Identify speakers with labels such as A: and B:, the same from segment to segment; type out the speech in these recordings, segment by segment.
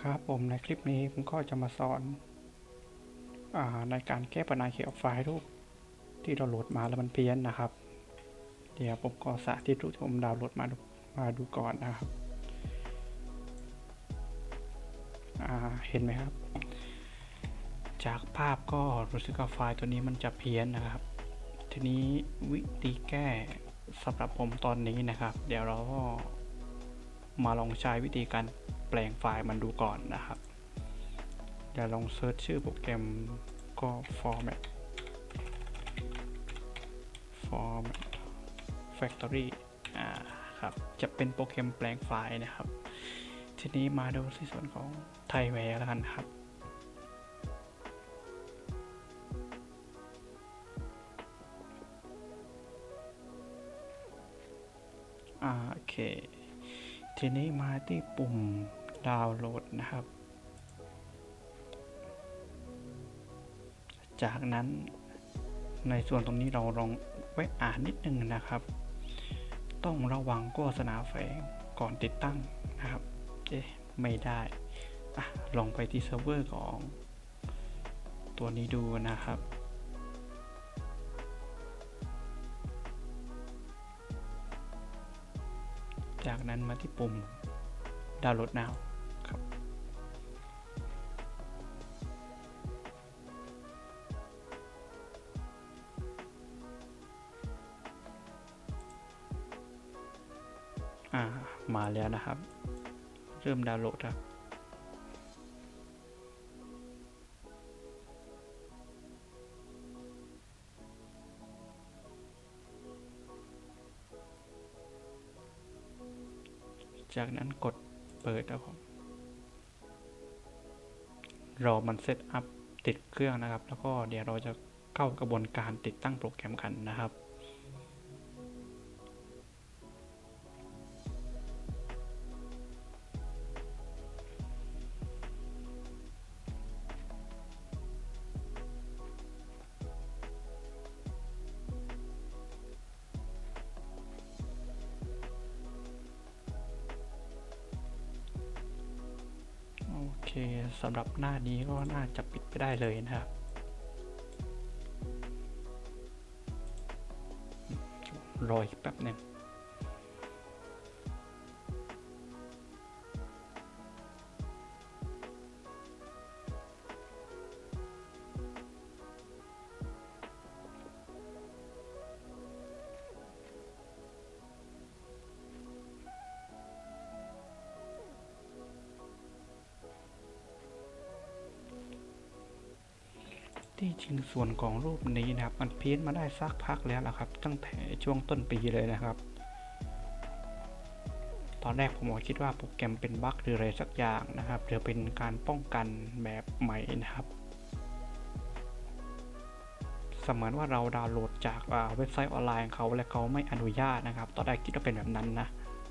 A: ครับผมในคลิปนี้ผมก็จะมาสอนอาในการแก้ปัญหาเกี่ยวกับไฟล์รูปที่เราโหลดมาแล้วมันเพี้ยนนะครับ เดี๋ยวผมก็สาธิตรูปที่ผมดาวน์โหลดมาดูมาดูก่อนนะครับเห็นไหมครับ จากภาพก็รู้สึกว่าไฟล์ตัวนี้มันจะเพี้ยนนะครับ ทีนี้วิธีแก้สำหรับผมตอนนี้นะครับ เดี๋ยวเราก็มาลองใช้วิธีการ แปลงไฟล์มันดูก่อนนะครับเดี๋ยวลองเซิร์ชชื่อโปรแกรมก็ format format factory อ่าครับ จะเป็นโปรแกรมแปลงไฟล์นะครับ ทีนี้มาดูที่ส่วนของไทยแวร์แล้วกันครับอ่าโอเค ทีนี้มาที่ปุ่มดาวน์โหลดนะครับ จากนั้นในส่วนตรงนี้เราลองไว้อ่านนิดนึงนะครับ ต้องระวังโฆษณาแฝงก่อนติดตั้งนะครับ เอ๊ะ ไม่ได้อะลองไปที่เซิร์ฟเวอร์ของตัวนี้ดูนะครับ จากนั้นมาที่ปุ่มดาวน์โหลด now ครับอ่ามาแล้วนะครับ เริ่มดาวน์โหลดครับ จากนั้นกดเปิดครับผมรอมันเซตอัพติดเครื่องนะครับ แล้วก็เดี๋ยวเราจะเข้ากระบวนการติดตั้งโปรแกรมกันนะครับ สำหรับหน้านี้ก็น่าจะปิดไปได้เลยนะครับรออีกแป๊บหนึ่ง ที่จริงส่วนของรูปนี้นะครับ มันเพี้ยนมาได้สักพักแล้วนะครับ ตั้งแต่ช่วงต้นปีเลยนะครับ ตอนแรกผมก็คิดว่าโปรแกรมเป็นบั๊กหรืออะไรสักอย่างนะครับหรือเป็นการป้องกันแบบใหม่นะครับเสมือนว่าเราดาวน์โหลดจากเว็บไซต์ออนไลน์ของเขาและเขาไม่อนุญาตนะครับ ตอนแรกคิดว่าเป็นแบบนั้นนะ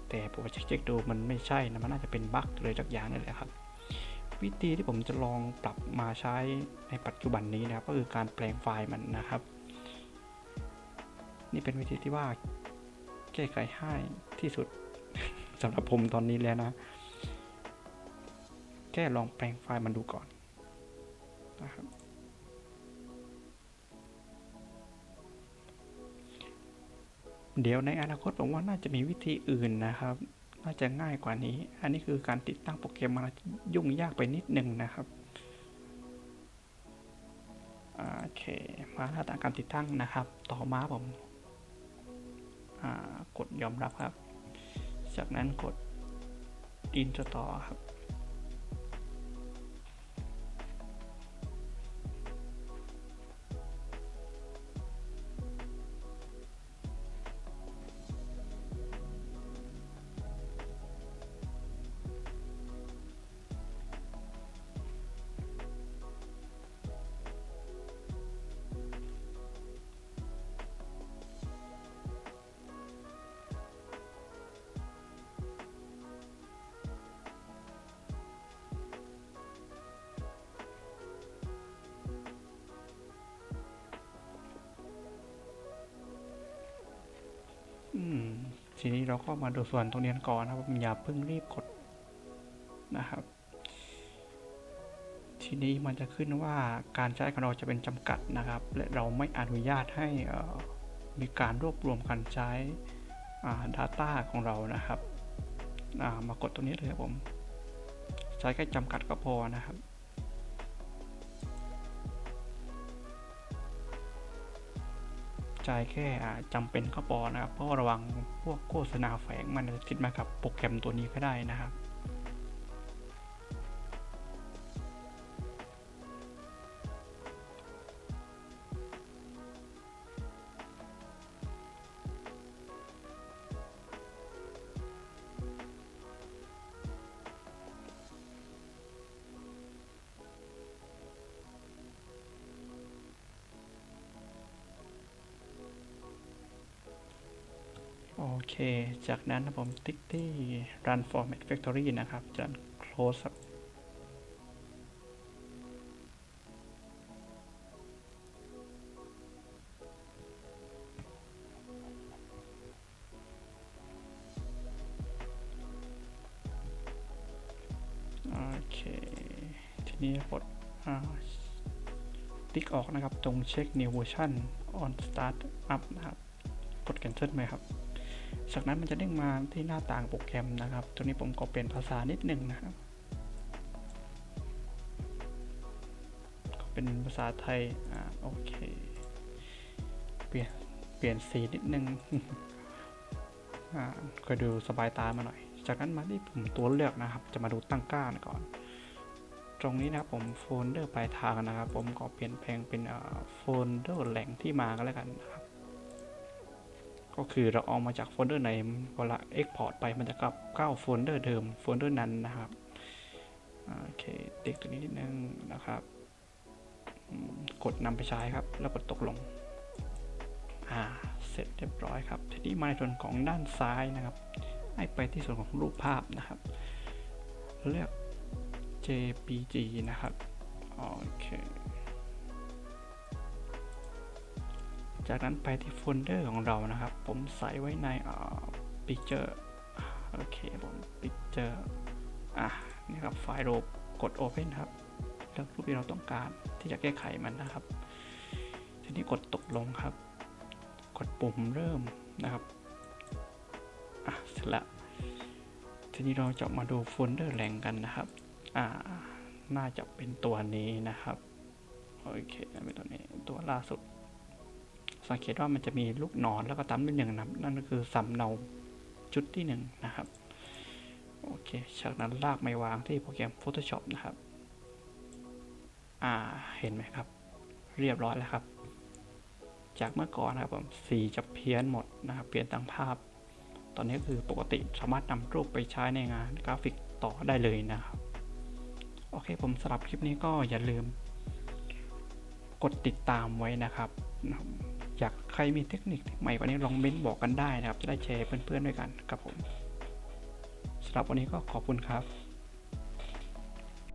A: แต่ผมเช็คดูมันไม่ใช่นะ มันน่าจะเป็นบั๊กเลยจากอย่างนี่แหละครับ วิธีที่ผมจะลองปรับมาใช้ในปัจจุบันนี้นะครับ ก็คือการแปลงไฟล์มันนะครับ นี่เป็นวิธีที่ว่าแก้ไขให้ที่สุดสำหรับผมตอนนี้แล้วนะ แค่ลองแปลงไฟล์มันดูก่อนนะครับเดี๋ยวในอนาคตผมว่าน่าจะมีวิธีอื่นนะครับ น่าจะง่ายกว่านี้ อันนี้คือการติดตั้งโปรแกรมมันยุ่งยากไปนิดนึงนะครับโอเค มาหน้าตาการติดตั้งนะครับ ต่อมาผมากดยอมรับครับ จากนั้นกด install ครับ ทีนี้เราก็มาดูส่วนตรงนี้ก่อนนะครับอย่าเพิ่งรีบกดนะครับ ทีนี้มันจะขึ้นว่าการใช้ของเราจะเป็นจำกัดนะครับ และเราไม่อนุญาตให้มีการรวบรวมการใช้ Data ของเรานะครับามากดตรงนี้เลยครับผม ใช้แค่จำกัดก็พอนะครับ ใช้แค่จำจำเป็นก็พอนะครับเพราะระวังพวกโฆษณาแฝงมันจะติดมากับโปรแกรมตัวนี้ก็ได้นะครับ โอเค จากนั้นนะผมติ๊กที่ run format factory นะครับจะ close ครับโอเค ทีนี้กดติ๊กออกนะครับ ตรงเช็ค new version on start up นะครับ กด cancel ไหมครับ จากนั้นมันจะเด้งมาที่หน้าต่างโปรแกรมนะครับตัวนี้ผมก็เปลี่ยนภาษานิดนึงนะครับก็เป็นภาษาไทย อ่า โอเค เปลี่ยน เปลี่ยนสีนิดนึง อ่าก็ดูสบายตามาหน่อย จากนั้นมาที่ปุ่มตัวเลือกนะครับ จะมาดูตั้งค่านก่อน ตรงนี้นะครับผมโฟลเดอร์ปลายทางนะครับ ผมก็เปลี่ยนแปลงเป็นโฟลเดอร์แหล่งที่มาก็แล้วกันนะครับ ก็คือเราเอามาจากโฟลเดอร์ไหนเวลา Export ไปมันจะกลับเข้าโฟลเดอร์เดิมโฟลเดอร์นั้นนะครับโอเคติ๊กตัวนี้นิดนึงนะครับ กดนำไปใช้ครับ แล้วกดตกลงอ่าเสร็จเรียบร้อยครับ ทีนี้มาในส่วนของด้านซ้ายนะครับ ให้ไปที่ส่วนของรูปภาพนะครับ เลือก JPG นะครับ โอเค จากนั้นไปที่โฟลเดอร์ของเรานะครับ ผมใส่ไว้ในอ่า Picture โอเคผม Picture อะนี่ครับไฟล์รูปกด Open ครับเลือกรูปที่เราต้องการที่จะแก้ไขมันนะครับ ทีนี้กดตกลงครับ กดปุ่มเริ่มนะครับอะเสร็จละทีนี้เราจะมาดูโฟลเดอร์แหล่งกันนะครับอ่าน่าจะเป็นตัวนี้นะครับโอเคเป็นตัวนี้ตัวล่าสุด สังเกตว่ามันจะมีลูกศรแล้วก็ตามด้วยหนึ่งนับนั่นก็คือสำเนาชุดที่หนึ่งนะครับโอเคจากนั้นลากไม่วางที่โปรแกรม Photoshop นะครับ อ่าเห็นไหมครับ เรียบร้อยแล้วครับ จากเมื่อก่อนนะครับผมสีจะเพี้ยนหมดนะครับเปลี่ยนตั้งภาพ ตอนนี้คือปกติสามารถนำรูปไปใช้ในงานกราฟิกต่อได้เลยนะครับโอเคผมสำหรับคลิปนี้ก็อย่าลืม กดติดตามไว้นะครับ อยากใครมีเทคนิคใหม่กว่านี้ลองเม้นบอกกันได้นะครับ จะได้แชร์เพื่อนๆด้วยกันครับผมสำหรับวันนี้ก็ขอบคุณครับ